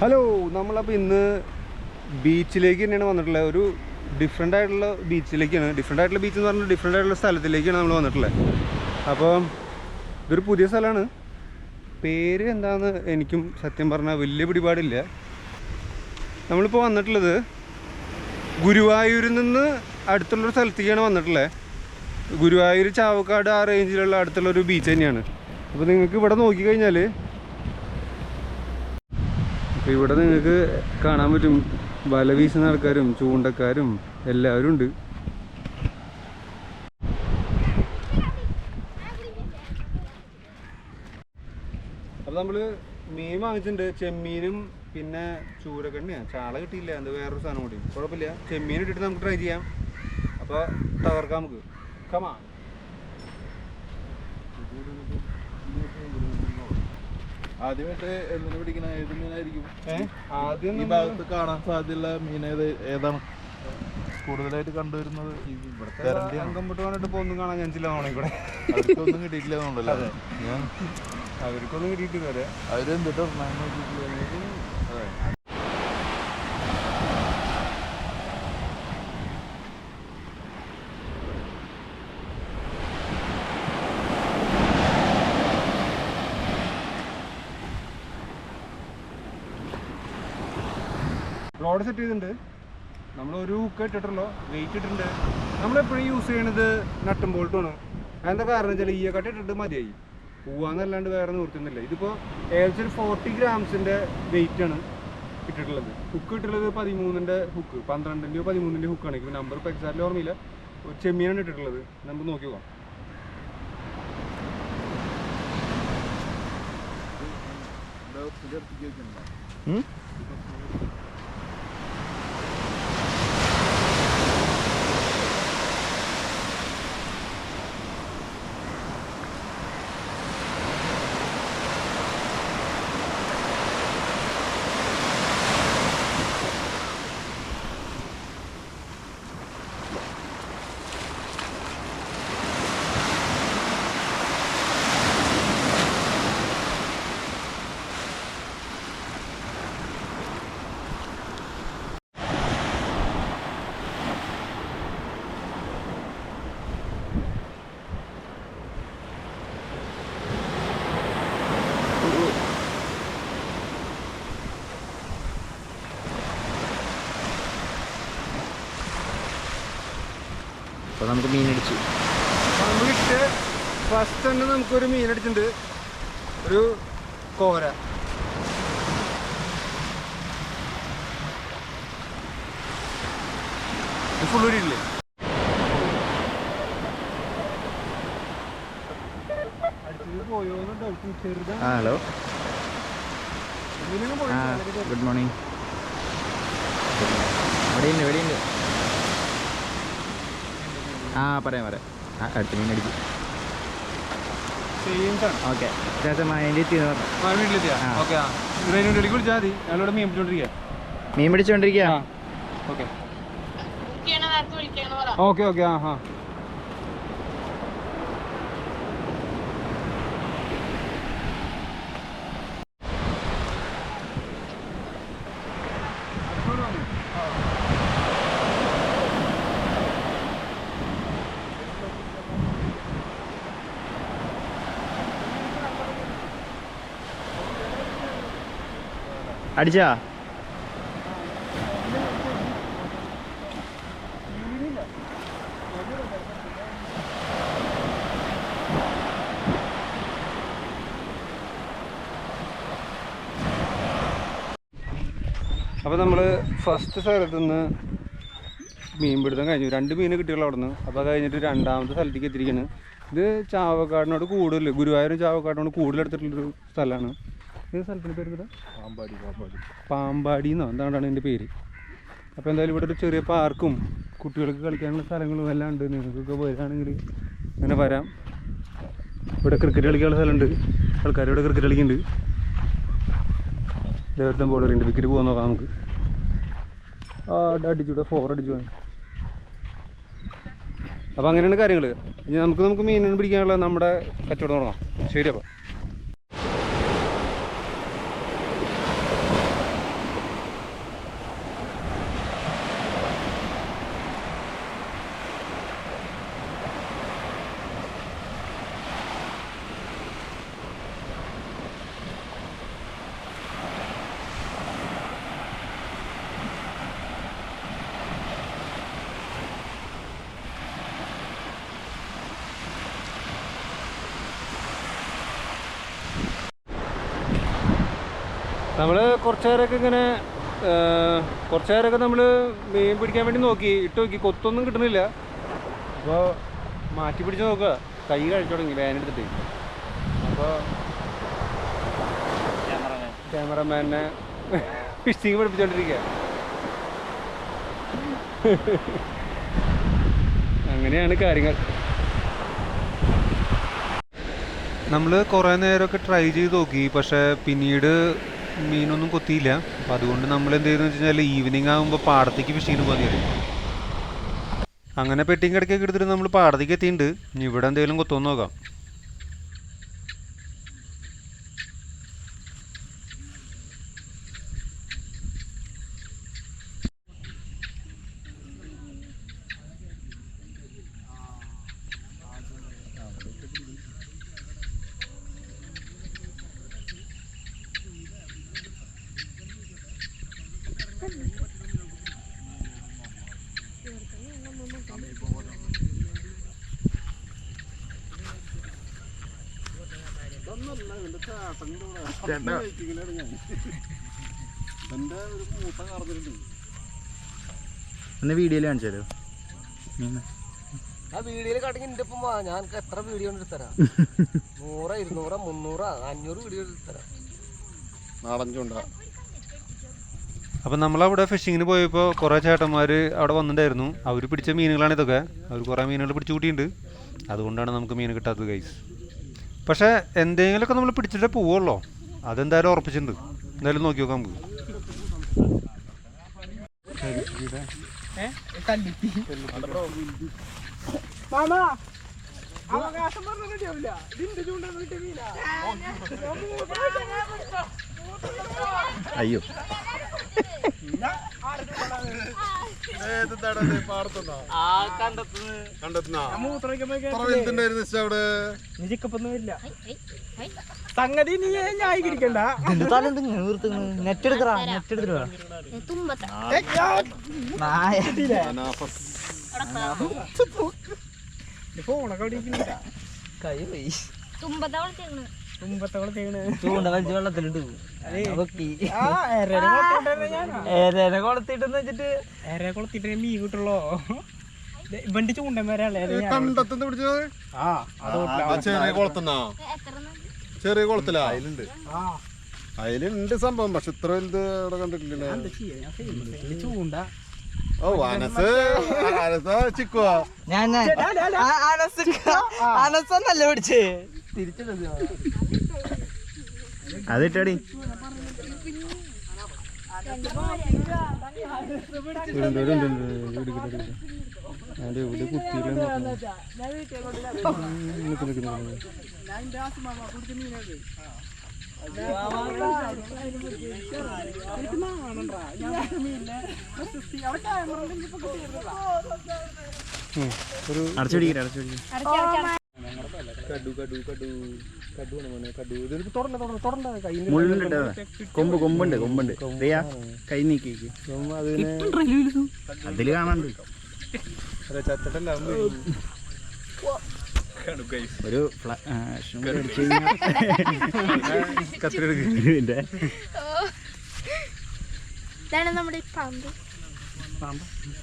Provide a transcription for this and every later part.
Hello നമ്മളപ്പോൾ ഇന്ന് ബീച്ചിലേക്ക് തന്നെയാണ് വന്നിട്ടുള്ളത്. ഒരു ഡിഫറെന്റ് ആയിട്ടുള്ള ബീച്ചിലേക്കാണ് ഡിഫറെന്റ് ആയിട്ടുള്ള ബീച്ച് എന്ന് പറഞ്ഞാൽ ഡിഫറെന്റ് ആയിട്ടുള്ള സ്ഥലത്തിലേക്കാണ് നമ്മൾ വന്നിട്ടുള്ളത്. അപ്പോൾ ഇതൊരു പുതിയ സ്ഥലമാണ്. പേര് എന്താണെന്ന് എനിക്കും സത്യം പറഞ്ഞാൽ വലിയ പിടിപാടില്ല. നമ്മളിപ്പോൾ വന്നിട്ടുള്ളത് ഗുരുവായൂരിൽ നിന്ന് അടുത്തുള്ളൊരു സ്ഥലത്തേക്കാണ് വന്നിട്ടുള്ളത്. ഗുരുവായൂർ ചാവക്കാട് ആ റേഞ്ചിലുള്ള അടുത്തുള്ളൊരു ബീച്ച് തന്നെയാണ്. അപ്പോൾ നിങ്ങൾക്ക് ഇവിടെ നോക്കിക്കഴിഞ്ഞാൽ അപ്പോൾ ഇവിടെ നിങ്ങൾക്ക് കാണാൻ പറ്റും വല വീശുന്ന ആൾക്കാരും ചൂണ്ടക്കാരും എല്ലാവരും ഉണ്ട്. അപ്പോൾ നമ്മൾ മീൻ വാങ്ങിച്ചിട്ടുണ്ട്. ചെമ്മീനും പിന്നെ ചൂരക്കണ്ണിയാ. ചാള കിട്ടിയില്ല. എന്ത് വേറൊരു സാധനം കൂടി. കുഴപ്പമില്ല. ചെമ്മീൻ ഇട്ടിട്ട് നമുക്ക് ട്രൈ ചെയ്യാം. അപ്പോൾ തകർക്കാം നമുക്ക്. കമാ ആദ്യമായിട്ട് എന്തിനു പിടിക്കണ ഏത് മീനായിരിക്കും? ആദ്യം ഈ ഭാഗത്ത് കാണാൻ സാധ്യതയുള്ള മീൻ ഏത് ഏതാണ്? കൂടുതലായിട്ട് കണ്ടുവരുന്നത് ഇവിടുത്തെ വന്നിട്ട് ഇപ്പോൾ ഒന്നും കാണാൻ ഞാൻ ചില ഇവിടെ. അവർക്കൊന്നും കിട്ടിയിട്ടില്ല ഞാൻ അവർക്കൊന്നും കിട്ടിയിട്ടില്ല വരെ അവരെന്തിട്ട് റോഡ് സെറ്റ് ചെയ്തിട്ടുണ്ട്. നമ്മൾ ഒരു ഹുക്ക് ഇട്ടിട്ടുള്ളൂ വെയിറ്റ് ഇട്ടിട്ടുണ്ട്. നമ്മളെപ്പോഴും യൂസ് ചെയ്യണത് നട്ടും ബോൾട്ടുമാണ് അതെന്താ കാരണം വെച്ചാൽ ഈ കട്ട് ഇട്ടിട്ട് മതിയായി. പോവാന്നല്ലാണ്ട് വേറെ നിർത്തുന്നില്ല ഇതിപ്പോൾ ഏകദേശം ഒരു ഫോർട്ടി ഗ്രാംസിന്റെ ആണ് ഇട്ടിട്ടുള്ളത്. ഹുക്ക് ഇട്ടിട്ടുള്ളത് പതിമൂന്നിന്റെ ഹുക്ക് പന്ത്രണ്ടിന്റെയോ പതിമൂന്നിന്റെ ഹുക്കാണ് ഇപ്പോൾ നമ്പർ ഇപ്പോൾ എക്സാക്റ്റ്ലി ഓർമ്മയില്ല. ഒരു ചെമ്മീനാണ് ഇട്ടിട്ടുള്ളത്. നമുക്ക് നോക്കി പോകാം അപ്പോൾ നമുക്ക് മീനടിച്ചു നമ്മളിട്ട് ഫസ്റ്റ് തന്നെ നമുക്കൊരു മീനടിച്ചിട്ടുണ്ട് ഒരു കോര. ഫുള്ളൂരില്ലേ ഹലോ ഗുഡ് മോർണിംഗ് എവിടെയുണ്ട് എവിടെയുണ്ട് ആ പറയാം പറയാം. ആ അടുത്ത മീൻ അടിച്ചു ഓക്കെ. മീൻ പിടിച്ചോണ്ടിരിക്കുക ഓക്കെ. ഓക്കെ ആ ഹാ അടിച്ചാ? അപ്പോൾ നമ്മൾ ഫസ്റ്റ് സ്ഥലത്ത് നിന്ന് മീൻ പിടുത്തം കഴിഞ്ഞു. രണ്ട് മീൻ കിട്ടിയുള്ള അവിടെ നിന്ന് അപ്പോൾ കഴിഞ്ഞിട്ട് രണ്ടാമത്തെ സ്ഥലത്തേക്ക് എത്തിയിരിക്കുകയാണ് ഇത് ചാവക്കാടിനോട് കൂടുതൽ ഗുരുവായൂരും ചാവക്കാടിനോട് കൂടുതൽ എടുത്തിട്ടുള്ളൊരു സ്ഥലമാണ് ഇത് സ്ഥലത്തിന്റെ പേര് എന്താ പാമ്പാടി പാമ്പാടി. പാമ്പാടി എന്നോ? എന്താണ്ടാണ് എന്റെ പേര്? അപ്പോൾ എന്തായാലും ഇവിടെ ഒരു ചെറിയ പാർക്കും കുട്ടികൾക്ക് കളിക്കാനുള്ള സ്ഥലങ്ങളും എല്ലാം ഉണ്ട്. നിങ്ങൾക്കൊക്കെ വരികയാണെങ്കിൽ അങ്ങനെ വരാം. ഇവിടെ ക്രിക്കറ്റ് കളിക്കാനുള്ള സ്ഥലമുണ്ട്. ആൾക്കാർ ഇവിടെ ക്രിക്കറ്റ് കളിക്കുന്നുണ്ട്. ദേവത്തം ബോൾ ഉണ്ട് വിക്കറ്റ് പോകാൻ നോക്കാം നമുക്ക്. ആ അടിച്ചൂടെ ഫോർ അടിച്ചു പോകാൻ അപ്പോൾ അങ്ങനെയാണ് കാര്യങ്ങൾ. ഇനി നമുക്ക് നമുക്ക് മീനിനെ പിടിക്കാനുള്ള നമ്മുടെ കച്ചവടം തുടങ്ങാം. ശരി അപ്പോൾ. നമ്മൾ കുറച്ച് നേരമൊക്കെ ഇങ്ങനെ കുറച്ച് നേരമൊക്കെ നമ്മൾ മീൻ പിടിക്കാൻ വേണ്ടി നോക്കി ഇട്ട് നോക്കി. കൊത്തൊന്നും കിട്ടുന്നില്ല. അപ്പോൾ മാറ്റി പിടിച്ച് നോക്കുക. കൈ കഴിച്ചു തുടങ്ങി വേനെടുത്തിട്ട് അപ്പോൾ ക്യാമറമാനെ ഫിഷിങ് പഠിപ്പിച്ചോണ്ടിരിക്കുക അങ്ങനെയാണ് കാര്യങ്ങൾ. നമ്മൾ കുറേ നേരമൊക്കെ ട്രൈ ചെയ്ത് നോക്കി. പക്ഷേ പിന്നീട് മീനൊന്നും കൊത്തിയില്ല. അപ്പം അതുകൊണ്ട് നമ്മൾ എന്ത് ചെയ്തെന്ന് വെച്ച് കഴിഞ്ഞാൽ ഈവനിങ് ആകുമ്പോൾ പാടത്തേക്ക് ഫിഷിങ്ങിന് കയറി അങ്ങനെ പെട്ടിയും കിടക്കൊക്കെ എടുത്തിട്ട് നമ്മൾ പാടത്തേക്ക് എത്തിയിട്ടുണ്ട്. ഇവിടെ എന്തെങ്കിലും കൊത്തുമെന്ന് നോക്കാം. ഒന്ന് വീഡിയോയിൽ കാണിച്ചാലോ ആ വീഡിയോയിൽ കാട്ടെങ്കിൽ എന്റെ ഒപ്പം ഞാൻ എത്ര വീഡിയോ എടുത്തരാം? നൂറ് ഇരുന്നൂറ് മുന്നൂറ് അഞ്ഞൂറ് വീഡിയോ എടുത്തരാം. നാടൻ ചൂണ്ട അപ്പം നമ്മളവിടെ ഫിഷിങ്ങിന് പോയപ്പോൾ കുറേ ചേട്ടന്മാർ അവിടെ വന്നിട്ടുണ്ടായിരുന്നു അവർ പിടിച്ച മീനുകളാണ് ഇതൊക്കെ. അവർ കുറേ മീനുകൾ പിടിച്ചു കൂട്ടിയിട്ടുണ്ട് അതുകൊണ്ടാണ് നമുക്ക് മീൻ കിട്ടാത്തത് ഗൈസ് പക്ഷേ എന്തെങ്കിലുമൊക്കെ നമ്മൾ പിടിച്ചിട്ടേ പോവുള്ളൂ. അതെന്തായാലും ഉറപ്പിച്ചിട്ടുണ്ട്. എന്തായാലും നോക്കി നോക്കാം നമുക്ക്. അയ്യോ. സംഗതി നീ ന്യായീകരിക്കണ്ട. നെറ്റ് എടുക്കറാ നെറ്റ് എടുത്തിട്ട് ഫോണൊക്കെ. കൈ പോയി. തുമ്പത്തോളം ചെയ്യണ് ചൂണ്ട വലിച്ച് വെള്ളത്തിലിട്ട് കൊളത്തിട്ടെന്ന് വെച്ചിട്ട് കൊളത്തിട്ടേ മീൻ കിട്ടുള്ളൂ കണ്ടത്തുനിന്ന് പിടിച്ചത്? ചെറിയ കുളത്തുന്നാ? ചെറിയ കുളത്തിലാ? അതിലുണ്ട് അതിലുണ്ട് സംഭവം പക്ഷെ ഇത്ര വലുത് അവിടെ കണ്ടിട്ടില്ലല്ലേ. ഞാൻ ചൂണ്ട. ഓ അനസ്. അനസ ചിക്കുവാ. ഞാൻ അനസന്നല്ല പിടിച്ചേ? അതിട്ടടി. ഇവിടെ കുത്തിയില്ല അടച്ചു അടച്ചു. കടു കടു കടു. മുള്ളുണ്ട് കൊമ്പ് കൊമ്പുണ്ട് കൊമ്പുണ്ട്. റിയ കൈ നീക്കി അതിനെ അതിൽ കാണാണ്ട്. ഒരു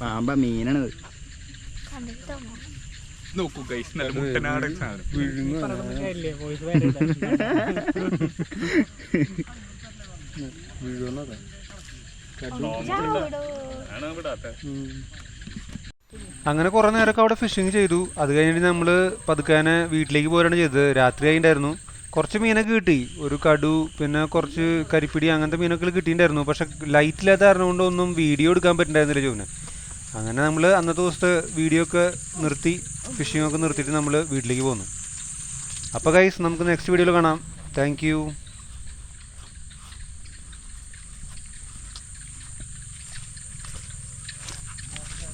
പാമ്പ. മീനാണ് കണ്ടിട്ടോ നോക്കൂ ഗൈസ് നല്ല മുട്ടനാടൻ സാധനം. അങ്ങനെ കുറെ നേരമൊക്കെ അവിടെ ഫിഷിങ് ചെയ്തു. അത് കഴിഞ്ഞിട്ട് നമ്മൾ പതുക്കാനെ വീട്ടിലേക്ക് പോരാണ് ചെയ്തത്. രാത്രി ആയിണ്ടായിരുന്നു. കുറച്ച് മീനൊക്കെ കിട്ടി. ഒരു കടു പിന്നെ കുറച്ച് കരിപ്പിടി അങ്ങനത്തെ മീനൊക്കെ കിട്ടിയിട്ടുണ്ടായിരുന്നു. പക്ഷെ ലൈറ്റ് ഇല്ലാത്ത കാരണം കൊണ്ട് ഒന്നും വീഡിയോ എടുക്കാൻ പറ്റുന്നുണ്ടായിരുന്നില്ല ജോന് അങ്ങനെ നമ്മൾ അന്നത്തെ ദിവസത്തെ വീഡിയോ ഒക്കെ നിർത്തി. ഫിഷിംഗ് ഒക്കെ നിർത്തിയിട്ട് നമ്മൾ വീട്ടിലേക്ക് പോകുന്നു. അപ്പോൾ ഗൈസ് നമുക്ക് നെക്സ്റ്റ് വീഡിയോയിൽ കാണാം. താങ്ക്